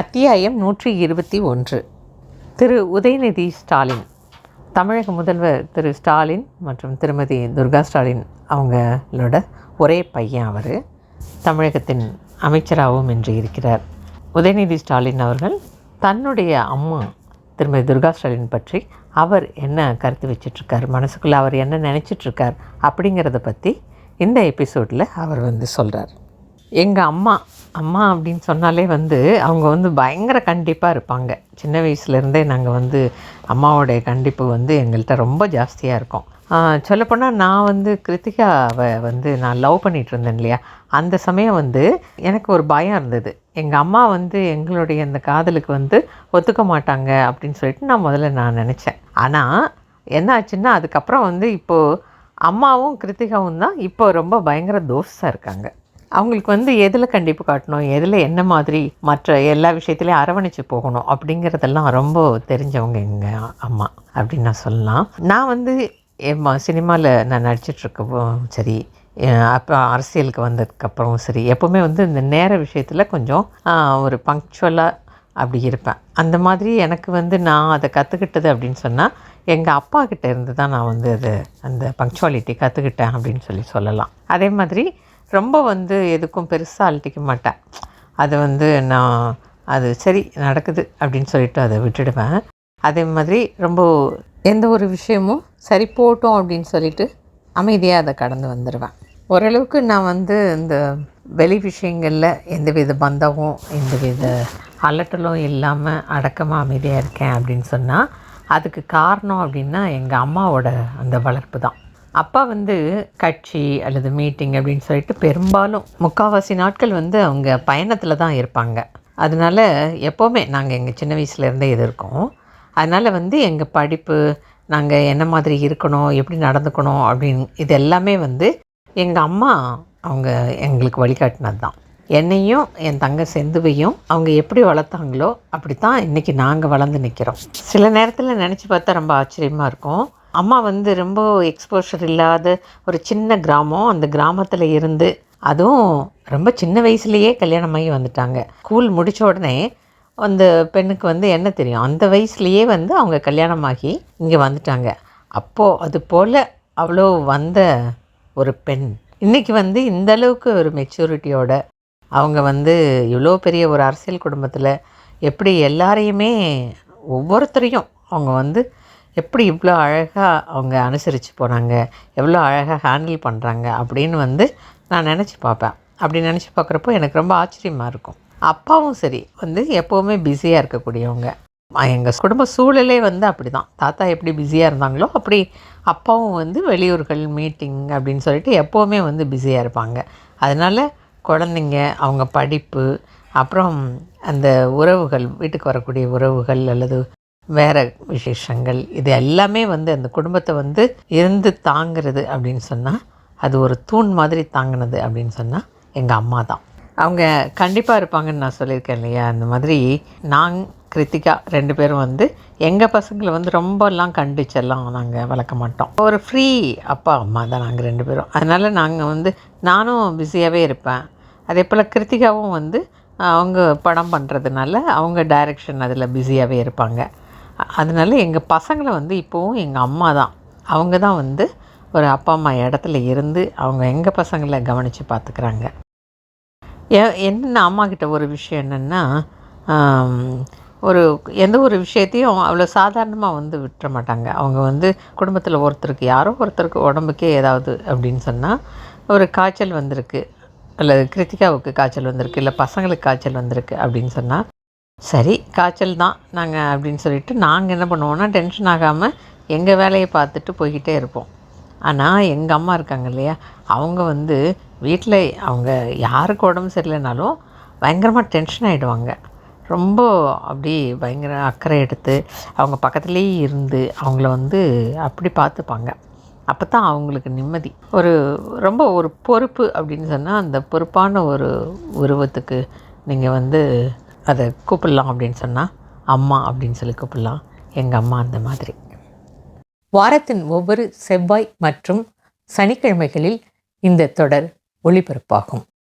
அத்தியாயம் நூற்றி இருபத்தி ஒன்று. திரு உதயநிதி ஸ்டாலின். தமிழக முதல்வர் திரு ஸ்டாலின் மற்றும் திருமதி துர்கா ஸ்டாலின் அவங்களோட ஒரே பையன் அவர். தமிழகத்தின் அமைச்சராகவும் இன்று இருக்கிறார். உதயநிதி ஸ்டாலின் அவர்கள் தன்னுடைய அம்மா திருமதி துர்கா ஸ்டாலின் பற்றி அவர் என்ன கருத்து வச்சிட்ருக்கார் மனசுக்குள்ளே அவர் என்ன நினச்சிட்ருக்கார் அப்படிங்கிறத பற்றி இந்த எபிசோடில் அவர் வந்து சொல்கிறார் எங்கள் அம்மா அம்மா அப்படின்னு சொன்னாலே வந்து அவங்க வந்து பயங்கர கண்டிப்பாக இருப்பாங்க. சின்ன வயசுலேருந்தே நாங்கள் வந்து அம்மாவோடைய கண்டிப்பு வந்து எங்கள்கிட்ட ரொம்ப ஜாஸ்தியாக இருக்கும். சொல்லப்போனால் நான் வந்து கிருத்திகாவை வந்து நான் லவ் பண்ணிகிட்டு இருந்தேன் இல்லையா? அந்த சமயம் வந்து எனக்கு ஒரு பயம் இருந்தது. எங்கள் அம்மா வந்து எங்களுடைய அந்த காதலுக்கு வந்து ஒத்துக்க மாட்டாங்க அப்படின்னு சொல்லிட்டு நான் முதல்ல நான் நினச்சேன். ஆனால் என்ன ஆச்சுன்னா அதுக்கப்புறம் வந்து இப்போது அம்மாவும் கிருத்திகாவும் தான் இப்போ ரொம்ப பயங்கர தோஸ்தாக இருக்காங்க. அவங்களுக்கு வந்து எதில் கண்டிப்பு காட்டணும் எதில் என்ன மாதிரி மற்ற எல்லா விஷயத்துலையும் அரவணைச்சு போகணும் அப்படிங்கிறதெல்லாம் ரொம்ப தெரிஞ்சவங்க எங்கள் அம்மா அப்படின்னு நான் சொல்லலாம். நான் வந்து என் சினிமாவில் நான் நடிச்சிட்ருக்கவும் சரி அப்போ அரசியலுக்கு வந்ததுக்கப்புறம் சரி எப்போவுமே வந்து இந்த நேர விஷயத்தில் கொஞ்சம் ஒரு பங்க்சுவலாக அப்படி இருப்பேன். அந்த மாதிரி எனக்கு வந்து நான் அதை கற்றுக்கிட்டது அப்படின்னு சொன்னால் எங்கள் அப்பா கிட்ட இருந்து தான் நான் வந்து அது அந்த பங்க்சுவாலிட்டி கற்றுக்கிட்டேன் அப்படின்னு சொல்லி சொல்லலாம். அதே மாதிரி ரொம்ப வந்து எதுக்கும் பெருசாக அழட்டிக்க மாட்டேன். அது வந்து நான் அது சரி நடக்குது அப்படின்னு சொல்லிட்டு அதை விட்டுடுவேன். அதே மாதிரி ரொம்ப எந்த ஒரு விஷயமும் சரி போட்டோம் அப்படின்னு சொல்லிட்டு அமைதியாக அதை கடந்து வந்துடுவேன் ஓரளவுக்கு நான் வந்து இந்த வெளி விஷயங்களில் எந்த வித பந்தமும் எந்த வித அலட்டலும் இல்லாமல் அடக்கமாக அமைதியாக இருக்கேன் அப்படின்னு சொன்னால் அதுக்கு காரணம் அப்படின்னா எங்கள் அம்மாவோட அந்த வளர்ப்பு தான். அப்பா வந்து கட்சி அல்லது மீட்டிங் அப்படின்னு சொல்லிட்டு பெரும்பாலும் முக்கால்வாசி நாட்கள் வந்து அவங்க பயணத்தில் தான் இருப்பாங்க. அதனால் எப்போவுமே நாங்கள் எங்கள் சின்ன வயசுலேருந்தே இது இருக்கோம். அதனால் வந்து எங்கள் படிப்பு நாங்கள் என்ன மாதிரி இருக்கணும் எப்படி நடந்துக்கணும் அப்படின்னு இது எல்லாமே வந்து எங்கள் அம்மா அவங்க எங்களுக்கு வழிகாட்டினது தான். என்னையும் என் தங்க செந்துவையும் அவங்க எப்படி வளர்த்தாங்களோ அப்படி தான் இன்றைக்கி நாங்கள் வளர்ந்து நிற்கிறோம் சில நேரத்தில் நினச்சி பார்த்தா ரொம்ப ஆச்சரியமாக இருக்கும். அம்மா வந்து ரொம்ப எக்ஸ்போஷர் இல்லாத ஒரு சின்ன கிராமம். அந்த கிராமத்தில் இருந்து அதுவும் ரொம்ப சின்ன வயசுலேயே கல்யாணமாகி வந்துட்டாங்க. ஸ்கூல் முடித்த உடனே அந்த பெண்ணுக்கு வந்து என்ன தெரியும்? அந்த வயசுலேயே வந்து அவங்க கல்யாணமாகி இங்கே வந்துட்டாங்க. அப்போது அது போல் அவ்வளோ வந்த ஒரு பெண். இன்றைக்கி வந்து இந்த அளவுக்கு ஒரு மெச்சூரிட்டியோட அவங்க வந்து இவ்வளோ பெரிய ஒரு அரசியல் குடும்பத்தில் எப்படி எல்லாரையுமே ஒவ்வொருத்தரையும் அவங்க வந்து எப்படி இவ்வளோ அழகாக அவங்க அனுசரித்து போனாங்க எவ்வளோ அழகாக ஹேண்டில் பண்ணுறாங்க அப்படின்னு வந்து நான் நினச்சி பார்ப்பேன். அப்படி நினச்சி பார்க்குறப்போ எனக்கு ரொம்ப ஆச்சரியமாக இருக்கும். அப்பாவும் சரி வந்து எப்போவுமே பிஸியாக இருக்கக்கூடியவங்க. எங்கள் குடும்ப சூழலே வந்து அப்படி தான் தாத்தா எப்படி பிஸியாக இருந்தாங்களோ அப்படி அப்பாவும் வந்து வெளியூர்கள் மீட்டிங் அப்படின்னு சொல்லிட்டு எப்போவுமே வந்து பிஸியாக இருப்பாங்க. அதனால் குழந்தைங்க அவங்க படிப்பு அப்புறம் அந்த உறவுகள் வீட்டுக்கு வரக்கூடிய உறவுகள் அல்லது வேறு விசேஷங்கள் இது எல்லாமே வந்து அந்த குடும்பத்தை வந்து இருந்து தாங்கிறது அப்படின்னு சொன்னால் அது ஒரு தூண் மாதிரி தாங்கினது அப்படின்னு சொன்னால் எங்கள் அம்மா தான். அவங்க கண்டிப்பாக இருப்பாங்கன்னு நான் சொல்லியிருக்கேன் இல்லையா? அந்த மாதிரி நான் கிருத்திகா ரெண்டு பேரும் வந்து எங்கள் பசங்களை வந்து ரொம்பலாம் கண்டிச்செல்லாம் நாங்கள் வளர்க்க மாட்டோம். ஒரு ஃப்ரீ அப்பா அம்மா தான் நாங்கள் ரெண்டு பேரும். அதனால் நாங்கள் வந்து நானும் பிஸியாகவே இருப்பேன். அதே போல் கிருத்திகாவும் வந்து அவங்க படம் பண்ணுறதுனால அவங்க டைரெக்ஷன் அதில் பிஸியாகவே இருப்பாங்க. அதனால எங்கள் பசங்களை வந்து இப்போவும் எங்கள் அம்மா தான். அவங்க தான் வந்து ஒரு அப்பா அம்மா இடத்துல இருந்து அவங்க எங்கள் பசங்களை கவனித்து பார்த்துக்குறாங்க என்ன அம்மா கிட்ட ஒரு விஷயம் என்னென்னா ஒரு எந்த ஒரு விஷயத்தையும் அவ்வளோ சாதாரணமாக வந்து விட்டுற மாட்டாங்க. அவங்க வந்து குடும்பத்தில் ஒருத்தருக்கு யாரோ ஒருத்தருக்கு உடம்புக்கே ஏதாவது அப்படின்னு சொன்னால் ஒரு காய்ச்சல் வந்திருக்கு அல்லது கிருத்திகாவுக்கு காய்ச்சல் வந்திருக்கு இல்லை பசங்களுக்கு காய்ச்சல் வந்திருக்கு அப்படின்னு சொன்னால் சரி காய்ச்சல் தான் நாங்கள் அப்படின்னு சொல்லிட்டு நாங்கள் என்ன பண்ணுவோன்னா டென்ஷன் ஆகாமல் எங்கள் வேலையை பார்த்துட்டு போய்கிட்டே இருப்போம். ஆனால் எங்கள் அம்மா இருக்காங்க இல்லையா அவங்க வந்து வீட்டில் அவங்க யாருக்கு உடம்பு சரியில்லைனாலும் பயங்கரமாக டென்ஷன் ஆகிடுவாங்க ரொம்ப அப்படி பயங்கர அக்கறை எடுத்து அவங்க பக்கத்துலேயே இருந்து அவங்கள வந்து அப்படி பார்த்துப்பாங்க. அப்போ தான் அவங்களுக்கு நிம்மதி. ஒரு ரொம்ப ஒரு பொறுப்பு அப்படின்னு சொன்னால் அந்த பொறுப்பான ஒரு உருவத்துக்கு நீங்கள் வந்து அதை கூப்பிடலாம் அப்படின்னு சொன்னால் அம்மா அப்படின்னு சொல்லி கூப்பிடலாம். எங்கள் அம்மா அந்த மாதிரி. வாரத்தின் ஒவ்வொரு செவ்வாய் மற்றும் சனிக்கிழமைகளில் இந்த தொடர் ஒளிபரப்பாகும்.